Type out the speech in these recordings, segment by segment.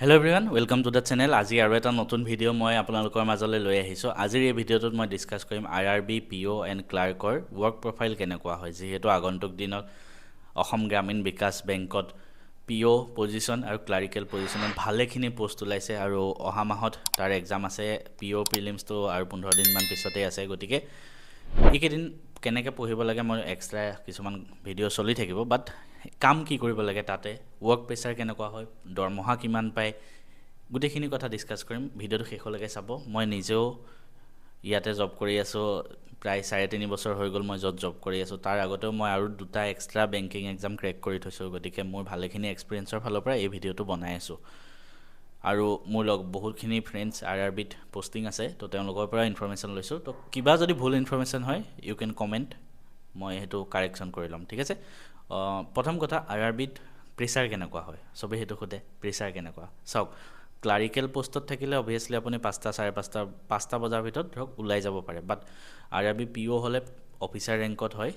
Hello' everyone welcome to the channel আজি আৰু এটা নতুন ভিডিঅ' মই আপোনালোকৰ মাজলৈ লৈ আহিছোঁ। আজিৰ এই ভিডিঅ'টোত মই ডিছকাছ কৰিম I R B P O' and ক্লাৰ্কৰ work profile কেনেকুৱা হয় যিহেতু আগন্তুক দিনত অসম গ্ৰামীণ বিকাশ বেংকত পি অ' পজিশ্যন আৰু ক্লাৰিকেল পজিশ্যনত ভালেখিনি পষ্ট ওলাইছে আৰু অহা মাহত তাৰ এক্সাম আছে। পি অ' প্ৰিলিমছটো আৰু পোন্ধৰ দিনমান পিছতেই আছে গতিকে এইকেইদিন কেনেকৈ পঢ়িব লাগে মই এক্সট্ৰা কিছুমান ভিডিঅ' চলি থাকিব বাট কাম কি কৰিব লাগে তাতে ৱৰ্ক প্ৰেছাৰ কেনেকুৱা হয় দৰমহা কিমান পায় গোটেইখিনি কথা ডিছকাছ কৰিম ভিডিঅ'টো শেষলৈকে চাব। মই নিজেও ইয়াতে জব কৰি আছোঁ প্ৰায় চাৰে তিনি বছৰ হৈ গ'ল মই য'ত জব কৰি আছোঁ। তাৰ আগতেও মই আৰু দুটা এক্সট্ৰা বেংকিং এক্সাম ক্ৰেক কৰি থৈছোঁ গতিকে মোৰ ভালেখিনি এক্সপিৰিয়েঞ্চৰ ফালৰ পৰা এই ভিডিঅ'টো বনাই আছোঁ। আৰু মোৰ লগ বহুতখিনি ফ্ৰেণ্ডছ আৰ আৰ বিত পষ্টিং আছে তো তেওঁলোকৰ পৰা ইনফৰমেশ্যন লৈছোঁ। তো কিবা যদি ভুল ইনফৰমেশ্যন হয় ইউ কেন কমেণ্ট মই সেইটো কাৰেকশ্যন কৰি ল'ম ঠিক আছে? প্ৰথম কথা আৰ আৰ বিত প্ৰেছাৰ কেনেকুৱা হয়? চবেই সেইটো সোধে প্ৰেছাৰ কেনেকুৱা? চাওক ক্লাৰিকেল পষ্টত থাকিলে অভিয়াছলি আপুনি পাঁচটা চাৰে পাঁচটা পাঁচটা বজাৰ ভিতৰত ধৰক ওলাই যাব পাৰে but R R B P O' হ'লে অফিচাৰ ৰেংকত হয়।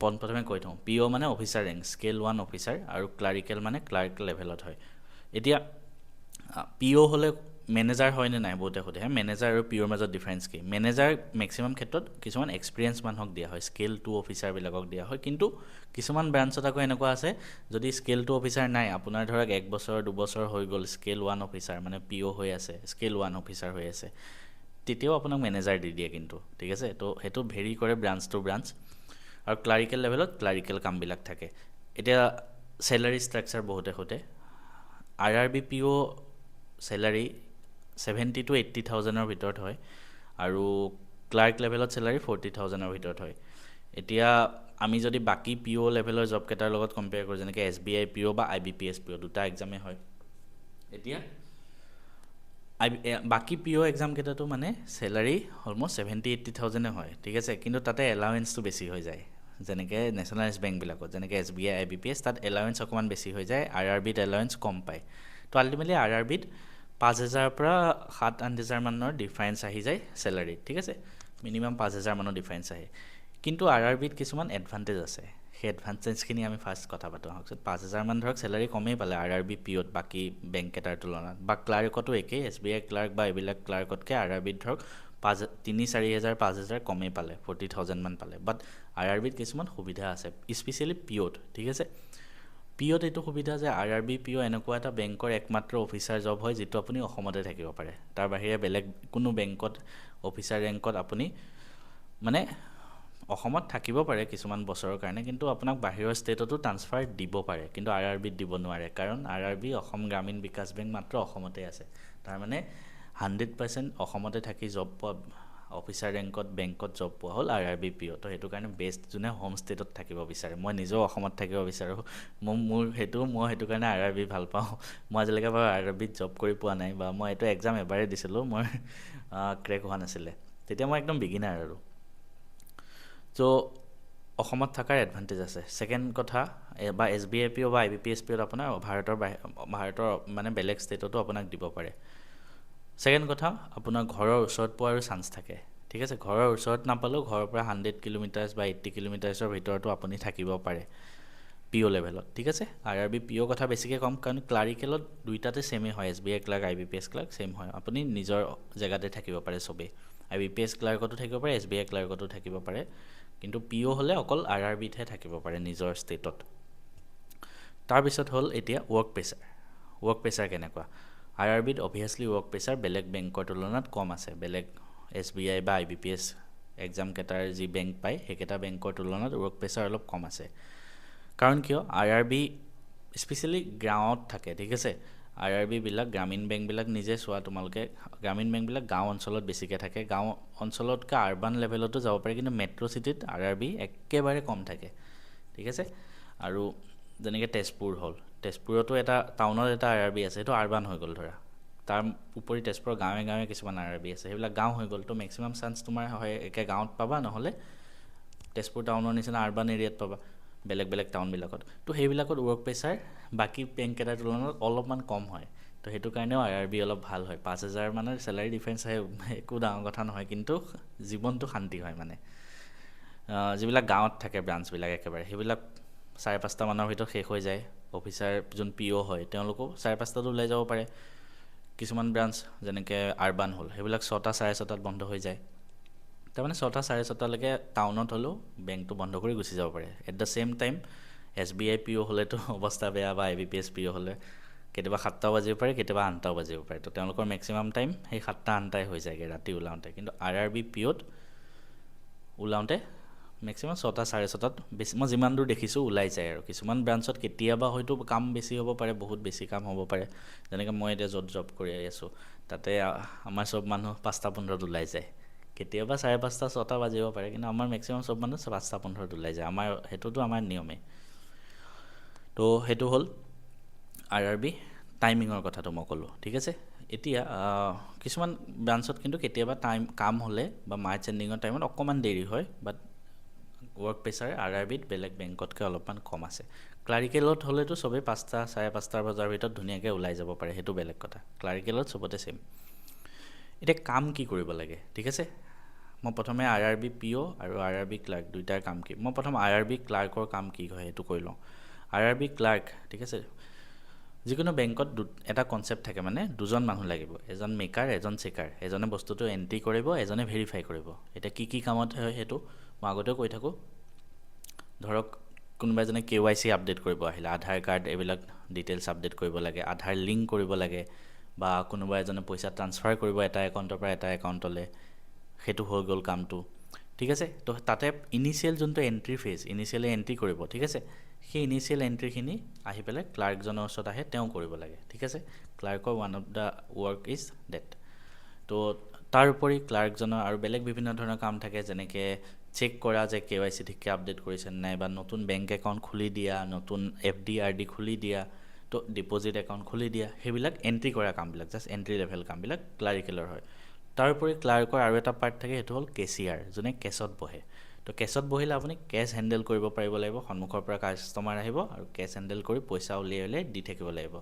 পোনপ্ৰথমে কৈ থওঁ পি অ' মানে officer rank scale one officer আৰু ক্লাৰিকেল মানে ক্লাৰ্ক লেভেলত হয়। এতিয়া পি অ' হ'লে মেনেজাৰ হয়নে নাই বহুতে সোধে। মেনেজাৰ আৰু পি অ'ৰ মাজত ডিফাৰেঞ্চ কি? মেনেজাৰ মেক্সিমাম ক্ষেত্ৰত কিছুমান এক্সপিৰিয়েঞ্চ মানুহক দিয়া হয় স্কেল টু অফিচাৰবিলাকক দিয়া হয়। কিন্তু কিছুমান ব্ৰাঞ্চত আকৌ এনেকুৱা আছে যদি স্কেল টু অফিচাৰ নাই আপোনাৰ ধৰক এক বছৰ দুবছৰ হৈ গ'ল স্কেল ওৱান অফিচাৰ মানে পি অ' হৈ আছে স্কেল ওৱান অফিচাৰ হৈ আছে তেতিয়াও আপোনাক মেনেজাৰ দি দিয়ে কিন্তু ঠিক আছে? তো সেইটো ভেৰি কৰে ব্ৰাঞ্চ টু ব্ৰাঞ্চ আৰু ক্লাৰিকেল লেভেলত ক্লাৰিকেল কামবিলাক থাকে। এতিয়া চেলাৰী ষ্ট্ৰাকচাৰ বহুতে সোধে। R R B P O' salary seventy two eighty থাউজেণ্ডৰ ভিতৰত হয় আৰু ক্লাৰ্ক লেভেলত চেলাৰী ফৰ্টি থাউজেণ্ডৰ ভিতৰত হয়। এতিয়া আমি যদি বাকী পি অ' লেভেলৰ জবকেইটাৰ লগত কম্পেয়াৰ কৰোঁ যেনেকৈ S B I P O' বা I B P S P O' দুটা এক্সামেই হয়। এতিয়া আই বাকী পি অ' এক্সামকেইটাতো মানে চেলাৰী অলম'ষ্ট ছেভেণ্টি এইট্টি থাউজেণ্ডে হয় ঠিক আছে? কিন্তু তাতে এলাৱেঞ্চটো বেছি হৈ যায় যেনেকৈ নেশ্যনেলাইজ বেংকবিলাকত যেনেকৈ S B I I B P S তাত এলাৱেঞ্চ অকণমান বেছি হৈ যায় আৰ আৰ বিত এলাৱেঞ্চ কম পায়। তো আল্টিমেটলি আৰ আৰ বিত পাঁচ হেজাৰৰ পৰা সাত আঠ হেজাৰমানৰ ডিফাৰেঞ্চ আহি যায় চেলাৰীত ঠিক আছে? মিনিমাম পাঁচ হেজাৰমানৰ ডিফাৰেঞ্চ আহে। কিন্তু আৰ আৰ বিত কিছুমান এডভান্টেজ আছে। সেই এডভান্টেজখিনি আমি ফাৰ্ষ্ট কথা পাতোঁ। আহকচোন পাঁচ হেজাৰমান ধৰক চেলাৰী কমেই পালে আৰ আৰ বি পি অ'ত বাকী বেংককেইটাৰ তুলনাত। বা ক্লাৰ্কতো একেই এছ বি আই ক্লাৰ্ক বা এইবিলাক ক্লাৰ্কতকৈ আৰ আৰ বিত ধৰক পাঁচ তিনি চাৰি হেজাৰ পাঁচ হেজাৰ কমেই পালে ফৰ্টি থাউজেণ্ডমান পালে। বাট আৰ আৰ বিত কিছুমান সুবিধা আছে স্পেচিয়েলি পি অ'ত ঠিক আছে? পি অ'ত এইটো সুবিধা যে R R B P O' এনেকুৱা এটা বেংকৰ একমাত্ৰ অফিচাৰ জব হয় যিটো আপুনি অসমতে থাকিব পাৰে। তাৰ বাহিৰে বেলেগ কোনো বেংকত অফিচাৰ ৰেংকত আপুনি মানে অসমত থাকিব পাৰে কিছুমান বছৰৰ কাৰণে কিন্তু আপোনাক বাহিৰৰ ষ্টেটতো ট্ৰান্সফাৰ দিব পাৰে কিন্তু আৰ আৰ বিত দিব নোৱাৰে। কাৰণ R R B Assam Gramin Vikash bank মাত্ৰ অসমতে আছে। তাৰমানে হাণ্ড্ৰেড পাৰ্চেণ্ট অসমতে থাকি জব পোৱা অফিচাৰ ৰেংকত বেংকত জব পোৱা হ'ল R R B P O' তো সেইটো কাৰণে বেষ্ট যোনে হোম ষ্টেটত থাকিব বিচাৰে মই নিজেও অসমত থাকিব বিচাৰোঁ। মই মোৰ সেইটো মই সেইটো কাৰণে আৰ আৰ বি ভাল পাওঁ। মই আজিলৈকে বাৰু আৰ আৰ বিত জব কৰি পোৱা নাই বা মই এইটো এক্সাম এবাৰেই দিছিলোঁ মই ক্ৰেক হোৱা নাছিলে। তেতিয়া মই একদম বিগিনাৰ আৰু। চ' অসমত থকাৰ এডভান্টেজ আছে। ছেকেণ্ড কথা বা S B I P O' বা I B P S P অ'ত আপোনাৰ ভাৰতৰ বাহি ভাৰতৰ মানে বেলেগ ষ্টেটতো আপোনাক দিব পাৰে। ছেকেণ্ড কথা আপোনাৰ ঘৰৰ ওচৰত পোৱাৰো চান্স থাকে। ঠিক আছে ঘৰৰ ওচৰত নাপালেও ঘৰৰ পৰা হাণ্ড্ৰেড কিলোমিটাৰ্ছ বা এইট্টি কিলোমিটাৰ্ছৰ ভিতৰতো আপুনি থাকিব পাৰে পি অ' লেভেলত ঠিক আছে? R R B P O' কথা বেছিকৈ ক'ম কাৰণ ক্লাৰিকেলত দুইটাতে ছেমেই হয় S B I clerk I B P S clerk same হয়। আপুনি নিজৰ জেগাতে থাকিব পাৰে চবেই। আই বি পি এছ ক্লাৰ্কতো থাকিব পাৰে এছ বি আই ক্লাৰ্কতো থাকিব পাৰে। কিন্তু পি অ' হ'লে অকল আৰ আৰ বিতহে থাকিব পাৰে নিজৰ ষ্টেটত তাৰপিছত হ'ল এতিয়া ৱৰ্ক প্ৰেছাৰ ৱৰ্ক প্ৰেছাৰ কেনেকুৱা? আৰ আৰ বিত অভিয়াছলি ৱৰ্ক প্ৰেছাৰ বেলেগ বেংকৰ তুলনাত কম আছে। বেলেগ এছ বি আই বা আই বি পি এছ এক্সামকেইটাৰ যি বেংক পায়, সেইকেইটা বেংকৰ তুলনাত ৱৰ্ক প্ৰেছাৰ অলপ কম আছে। কাৰণ কিয়? আৰ আৰ বি স্পেচিয়েলি গাঁৱত থাকে, ঠিক আছে? আৰ আৰ বিবিলাক গ্ৰামীণ বেংকবিলাক নিজে চোৱা, তোমালোকে গ্ৰামীণ বেংকবিলাক গাঁও অঞ্চলত বেছিকৈ থাকে। গাঁও অঞ্চলতকৈ আৰবান লেভেলতো যাব পাৰে, কিন্তু মেট্ৰ' চিটিত আৰ আৰ বি একেবাৰে কম থাকে, ঠিক আছে? আৰু যেনেকৈ তেজপুৰ হ'ল তেজপুৰতো এটা টাউনত এটা আৰ আৰ বি আছে সেইটো আৰবান হৈ গ'ল ধৰা। তাৰ উপৰি তেজপুৰৰ গাঁৱে গাঁৱে কিছুমান আৰ আৰ বি আছে সেইবিলাক গাঁও হৈ গ'ল। তো মেক্সিমাম চান্স তোমাৰ হয় একে গাঁৱত পাবা নহ'লে তেজপুৰ টাউনৰ নিচিনা আৰবান এৰিয়াত পাবা বেলেগ বেলেগ টাউনবিলাকত। তো সেইবিলাকত ৱৰ্ক প্ৰেছাৰ বাকী বেংককেইটাৰ তুলনাত অলপমান কম হয়। তো সেইটো কাৰণেও আৰ আৰ বি অলপ ভাল হয়। পাঁচ হাজাৰমানৰ চেলাৰী ডিফাৰেঞ্চ আহে একো ডাঙৰ কথা নহয় কিন্তু জীৱনটো শান্তি হয় মানে। যিবিলাক গাঁৱত থাকে ব্ৰাঞ্চবিলাক একেবাৰে সেইবিলাক চাৰে পাঁচটামানৰ ভিতৰত শেষ হৈ যায়। অফিচাৰ যোন পি অ' হয় তেওঁলোকো চাৰে পাঁচটাত ওলাই যাব পাৰে। কিছুমান ব্ৰাঞ্চ যেনেকৈ আৰবান হ'ল সেইবিলাক ছটা চাৰে ছটাত বন্ধ হৈ যায়। তাৰমানে ছটা চাৰে ছটালৈকে টাউনত হ'লেও বেংকটো বন্ধ কৰি গুচি যাব পাৰে। At the same time S B I P O' হ'লেতো অৱস্থা বেয়া বা I B P S P O' হ'লে কেতিয়াবা সাতটাও বাজিব পাৰে কেতিয়াবা আঠটাও বাজিব পাৰে। তো তেওঁলোকৰ মেক্সিমাম টাইম সেই সাতটা আঠটাই হৈ যায়গৈ ৰাতি ওলাওঁতে। কিন্তু আৰ আৰ বি পি অ'ত ওলাওঁতে মেক্সিমাম ছটা চাৰে ছটাত বেছি মই যিমান দূৰ দেখিছোঁ ওলাই যায় আৰু। কিছুমান ব্ৰাঞ্চত কেতিয়াবা হয়তো কাম বেছি হ'ব পাৰে বহুত বেছি কাম হ'ব পাৰে। যেনেকৈ মই এতিয়া য'ত জব কৰি আছোঁ তাতে আমাৰ চব মানুহ পাঁচটা পোন্ধৰত ওলাই যায়। কেতিয়াবা চাৰে পাঁচটা ছটা বাজিব পাৰে কিন্তু আমাৰ মেক্সিমাম চব মানুহ পাঁচটা পোন্ধৰত ওলাই যায়। আমাৰ সেইটোতো আমাৰ নিয়মেই তো সেইটো হ'ল আৰ আৰ বি টাইমিঙৰ কথাটো মই ক'লোঁ ঠিক আছে? এতিয়া কিছুমান ব্ৰাঞ্চত কিন্তু কেতিয়াবা টাইম কাম হ'লে বা মাৰ্চ এণ্ডিঙৰ টাইমত অকণমান দেৰি হয় but work pressure R R বিত বেলেগ বেংকতকৈ অলপমান কম আছে। ক্লাৰিকেলত হ'লেতো চবেই পাঁচটা চাৰে পাঁচটা বজাৰ ভিতৰত ধুনীয়াকৈ ওলাই যাব পাৰে সেইটো বেলেগ কথা। ক্লাৰিকেলত চবতে ছেম এতিয়া কাম কি কৰিব লাগে? ঠিক আছে? মই প্ৰথমে R R B P O' আৰু আৰ আৰ বি ক্লাৰ্ক দুইটাৰ কাম কি? মই প্ৰথম আৰ আৰ বি ক্লাৰ্কৰ কাম কি হয় সেইটো কৰি লওঁ। আৰ আৰ বি ক্লাৰ্ক ঠিক আছে? যিকোনো বেংকত এটা কনচেপ্ট থাকে মানে দুজন মানুহ লাগিব। এজন মেকাৰ এজন চেকাৰ এজনে বস্তুটো এণ্ট্ৰি কৰিব, এজনে ভেৰিফাই কৰিব। এতিয়া কি কি কামত হয় সেইটো মই আগতেও কৈ থাকোঁ। ধৰক, কোনোবা এজনে কে ৱাই চি আপডেট কৰিব আহিলে, আধাৰ কাৰ্ড এইবিলাক ডিটেইলছ আপডেট কৰিব লাগে, আধাৰ লিংক কৰিব লাগে, বা কোনোবা এজনে পইচা ট্ৰান্সফাৰ কৰিব এটা একাউণ্টৰ পৰা এটা একাউণ্টলৈ সেইটো হৈ গ'ল কামটো। ঠিক আছে? তো তাতে ইনিচিয়েল যোনটো এণ্ট্ৰি ফেজ ইনিচিয়েলি এণ্ট্ৰি কৰিব, ঠিক আছে? সেই ইনিচিয়েল এণ্ট্ৰিখিনি আহি পেলাই ক্লাৰ্কজনৰ ওচৰত আহে, তেওঁ কৰিব লাগে, ঠিক আছে? ক্লাৰ্কৰ one of the work is that তো তাৰ উপৰি ক্লাৰ্কজনৰ আৰু বেলেগ বিভিন্ন ধৰণৰ কাম থাকে, যেনেকৈ চেক কৰা যে কে ৱাই চি ঠিককৈ আপডেট কৰিছে নাই, বা নতুন বেংক একাউণ্ট খুলি দিয়া, নতুন এফ ডি আৰ ডি খুলি দিয়া, তো ডিপ'জিট একাউণ্ট খুলি দিয়া, সেইবিলাক এণ্ট্ৰি কৰা কামবিলাক জাষ্ট এণ্ট্ৰি লেভেল কামবিলাক ক্লাৰিকেলৰ হয়। তাৰোপৰি ক্লাৰ্কৰ আৰু এটা পাৰ্ট থাকে, সেইটো হ'ল কেচিয়াৰ যোনে কেছত বহে। তো কেছত বহিলে আপুনি কেছ হেণ্ডেল কৰিব পাৰিব লাগিব সন্মুখৰ পৰা কাষ্টমাৰ আহিব আৰু কেছ হেণ্ডেল কৰি পইচা উলিয়াই উলিয়াই দি থাকিব লাগিব।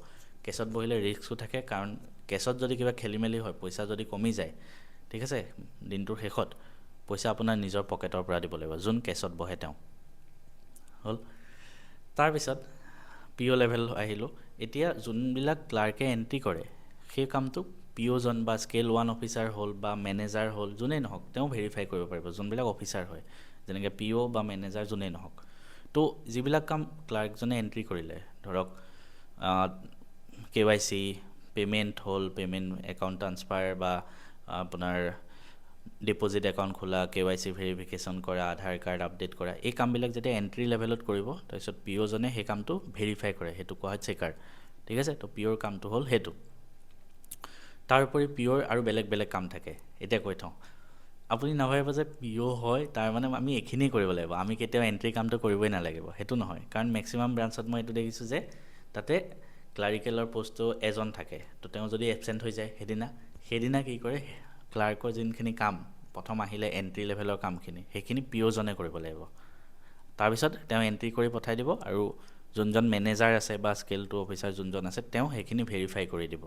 কেছত বহিলে ৰিস্কো থাকে কাৰণ কেছত যদি কিবা খেলি মেলি হয় পইচা যদি কমি যায় ঠিক আছে দিনটোৰ শেষত পইচা আপোনাৰ নিজৰ পকেটৰ পৰা দিব লাগিব যোন কেছত বহে তেওঁ। হ'ল। তাৰপিছত পি অ' লেভেল আহিলোঁ। এতিয়া যোনবিলাক ক্লাৰ্কে এণ্ট্ৰি কৰে সেই কামটো পি অ'জন বা স্কেল ওৱান অফিচাৰ হ'ল বা মেনেজাৰ হ'ল যোনেই নহওক তেওঁ ভেৰিফাই কৰিব পাৰিব যোনবিলাক অফিচাৰ হয়। যেনেকৈ পি অ' বা মেনেজাৰ যোনেই নহওক। তো যিবিলাক কাম ক্লাৰ্কজনে এণ্ট্ৰি কৰিলে, ধৰক কে ৱাই চি পে'মেণ্ট হ'ল পে'মেণ্ট একাউণ্ট ট্ৰান্সফাৰ বা আপোনাৰ ডিপ'জিট একাউণ্ট খোলা, কে ৱাই চি ভেৰিফিকেশ্যন কৰা, আধাৰ কাৰ্ড আপডেট কৰা, এই কামবিলাক যেতিয়া এণ্ট্ৰি লেভেলত কৰিব, তাৰপিছত পি অ'জনে সেই কামটো ভেৰিফাই কৰে, সেইটো কোৱা হয় চেকাৰ ঠিক আছে? তো পি অ'ৰ কামটো হ'ল সেইটো। তাৰ উপৰি অ'ৰ আৰু বেলেগ বেলেগ কাম থাকে। এতিয়া কৈ থওঁ। আপুনি নাভাবিব যে পি অ' হয় তাৰ মানে আমি এইখিনিয়ে কৰিব লাগিব। আমি কেতিয়াও এণ্ট্ৰি কামটো কৰিবই নালাগিব সেইটো নহয়। কাৰণ মেক্সিমাম ব্ৰাঞ্চত মই এইটো দেখিছোঁ যে তাতে ক্লাৰিকেলৰ পষ্টটো এজন থাকে। তো তেওঁ যদি এবচেণ্ট হৈ যায় সেইদিনা সেইদিনা কি কৰে ক্লাৰ্কৰ যোনখিনি কাম প্ৰথম আহিলে এণ্ট্ৰি লেভেলৰ কামখিনি সেইখিনি পি অ'জনে কৰিব লাগিব। তাৰপিছত তেওঁ এণ্ট্ৰি কৰি পঠাই দিব আৰু যোনজন মেনেজাৰ আছে বা স্কেল টু অফিচাৰ যোনজন আছে তেওঁ সেইখিনি ভেৰিফাই কৰি দিব।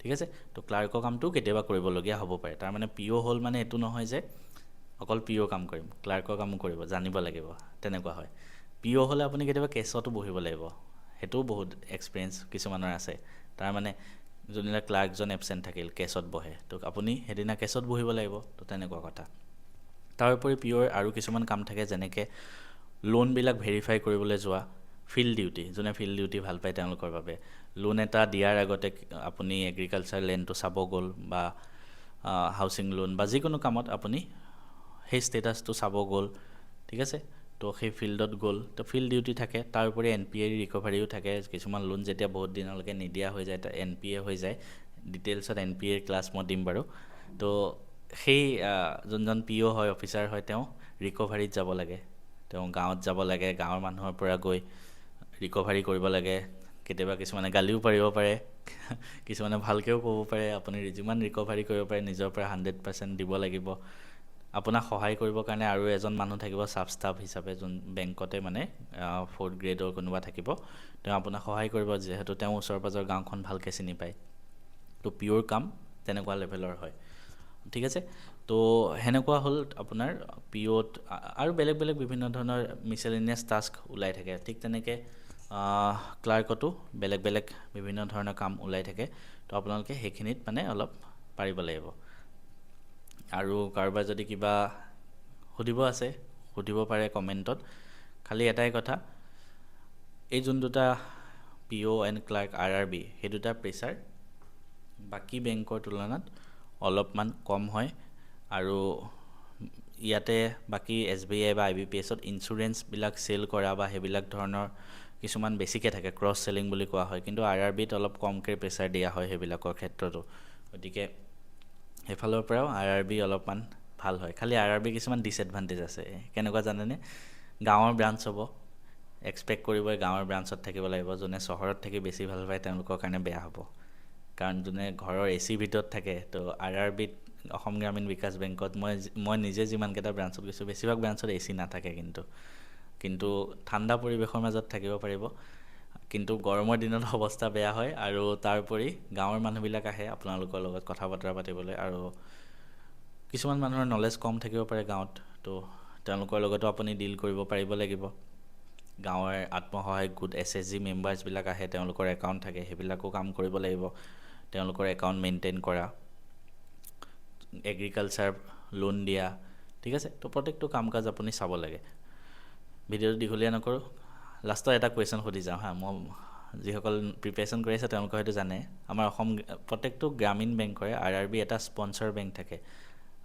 ঠিক আছে? তো ক্লাৰ্কৰ কামটো কেতিয়াবা কৰিবলগীয়া হ'ব পাৰে। তাৰমানে পি অ' হ'ল মানে এইটো নহয় যে অকল পি অ' কাম কৰিম ক্লাৰ্কৰ কামো কৰিব জানিব লাগিব তেনেকুৱা হয়। পি অ' হ'লে আপুনি কেতিয়াবা কেছতো বহিব লাগিব। সেইটোও বহুত এক্সপিৰিয়েঞ্চ কিছুমানৰ আছে। তাৰমানে যোনবিলাক ক্লাৰ্কজন এবচেণ্ট থাকিল কেছত বহে তো আপুনি সেইদিনা কেছত বহিব লাগিব তো তেনেকুৱা কথা। তাৰোপৰি পি অ'ৰ আৰু কিছুমান কাম থাকে যেনেকৈ লোনবিলাক ভেৰিফাই কৰিবলৈ যোৱা ফিল্ড ডিউটি যোনে ফিল্ড ডিউটি ভাল পায় তেওঁলোকৰ বাবে। লোন এটা দিয়াৰ আগতে আপুনি এগ্ৰিকালচাৰ লেণ্ডটো চাব গ'ল বা হাউচিং লোন বা যিকোনো কামত আপুনি সেই ষ্টেটাছটো চাব গ'ল ঠিক আছে? তো সেই ফিল্ডত গ'ল তো ফিল্ড ডিউটি থাকে তাৰ উপৰি এন পি এ ৰিকভাৰীও থাকে কিছুমান লোন যেতিয়া বহুত দিনলৈকে নিদিয়া হৈ যায় এন পি এ হৈ যায় ডিটেইলছত এন পি এৰ ক্লাছ মই দিম বাৰু। তো সেই যোনজন পি অ' হয় অফিচাৰ হয় তেওঁ ৰিকভাৰীত যাব লাগে। তেওঁ গাঁৱত যাব লাগে গাঁৱৰ মানুহৰ পৰা গৈ ৰিকভাৰী কৰিব লাগে। কেতিয়াবা কিছুমানে গালিও পাৰিব পাৰে কিছুমানে ভালকৈও ক'ব পাৰে আপুনি যিমান ৰিকভাৰী কৰিব পাৰে নিজৰ পৰা হাণ্ড্ৰেড পাৰ্চেণ্ট দিব লাগিব। আপোনাক সহায় কৰিবৰ কাৰণে আৰু এজন মানুহ থাকিব চাব ষ্টাফ হিচাপে যোন বেংকতে মানে ফ'ৰ্থ গ্ৰেডৰ কোনোবা থাকিব। তেওঁ আপোনাক সহায় কৰিব যিহেতু তেওঁ ওচৰ পাজৰ গাঁওখন ভালকৈ চিনি পায়। তো পিয়'ৰ কাম তেনেকুৱা লেভেলৰ হয়। ঠিক আছে? তো সেনেকুৱা হ'ল আপোনাৰ পি অ'ত আৰু বেলেগ বেলেগ বিভিন্ন ধৰণৰ মিছেলিনিয়াছ টাস্ক ওলাই থাকে। ঠিক তেনেকৈ ক্লাৰ্কতো বেলেগ বেলেগ বিভিন্ন ধৰণৰ কাম ওলাই থাকে তো আপোনালোকে সেইখিনিত মানে অলপ পাৰিব লাগিব। আৰু কাৰোবাৰ যদি কিবা সুধিব আছে সুধিব পাৰে কমেণ্টত। খালি এটাই কথা এই যোন দুটা P O' and clerk R R B সেই দুটা প্ৰেছাৰ বাকী বেংকৰ তুলনাত অলপমান কম হয়। আৰু ইয়াতে বাকী এছ বি আই বা আই বি পি এছত ইঞ্চুৰেঞ্চবিলাক চেল কৰা বা সেইবিলাক ধৰণৰ কিছুমান বেছিকৈ থাকে ক্ৰছ চেলিং বুলি কোৱা হয়। কিন্তু আৰ আৰ বিত অলপ কমকৈ প্ৰেছাৰ দিয়া হয় সেইবিলাকৰ ক্ষেত্ৰতো। গতিকে সেইফালৰ পৰাও আৰ আৰ বি অলপমান ভাল হয়। খালি আৰ আৰ বি কিছুমান ডিছএডভান্টেজ আছে। কেনেকুৱা জানেনে? গাঁৱৰ ব্ৰাঞ্চ হ'ব। এক্সপেক্ট কৰিবই গাঁৱৰ ব্ৰাঞ্চত থাকিব লাগিব। যোনে চহৰত থাকি বেছি ভাল পায় তেওঁলোকৰ কাৰণে বেয়া হ'ব। কাৰণ যোনে ঘৰৰ এ চিৰ ভিতৰত থাকে তো আৰ আৰ বিত অসম গ্ৰামীণ বিকাশ বেংকত মই মই নিজে যিমানকেইটা ব্ৰাঞ্চত গৈছোঁ বেছিভাগ ব্ৰাঞ্চত এ চি নাথাকে কিন্তু। কিন্তু ঠাণ্ডা পৰিৱেশৰ মাজত থাকিব পাৰিব। কিন্তু গৰমৰ দিনত অৱস্থা বেয়া হয় আৰু তাৰোপৰি গাঁৱৰ মানুহবিলাক আহে আপোনালোকৰ লগত কথা বতৰা পাতিবলৈ আৰু কিছুমান মানুহৰ নলেজ কম থাকিব পাৰে গাঁৱত। তো তেওঁলোকৰ লগতো আপুনি ডিল কৰিব পাৰিব লাগিব। গাঁৱৰ আত্মসহায়ক গোট এছ এছ জি মেম্বাৰ্ছবিলাক আহে তেওঁলোকৰ একাউণ্ট থাকে সেইবিলাকো কাম কৰিব লাগিব। তেওঁলোকৰ একাউণ্ট মেইনটেইন কৰা এগ্ৰিকালচাৰ লোন দিয়া ঠিক আছে? তো প্ৰত্যেকটো কাম কাজ আপুনি চাব লাগে। ভিডিঅ'টো দীঘলীয়া নকৰোঁ। লাষ্টত এটা কুৱেশ্যন সুধি যাওঁ হা মই যিসকল প্ৰিপেৰেশ্যন কৰি আছে তেওঁলোকে হয়তো জানে। আমাৰ অসম প্ৰত্যেকটো গ্ৰামীণ বেংকৰে আৰ আৰ বি এটা স্পনচাৰ বেংক থাকে।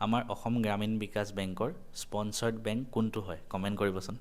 আমাৰ অসম গ্ৰামীণ বিকাশ বেংকৰ স্পনচাৰ্ড বেংক কোনটো হয়? কমেণ্ট কৰিবচোন।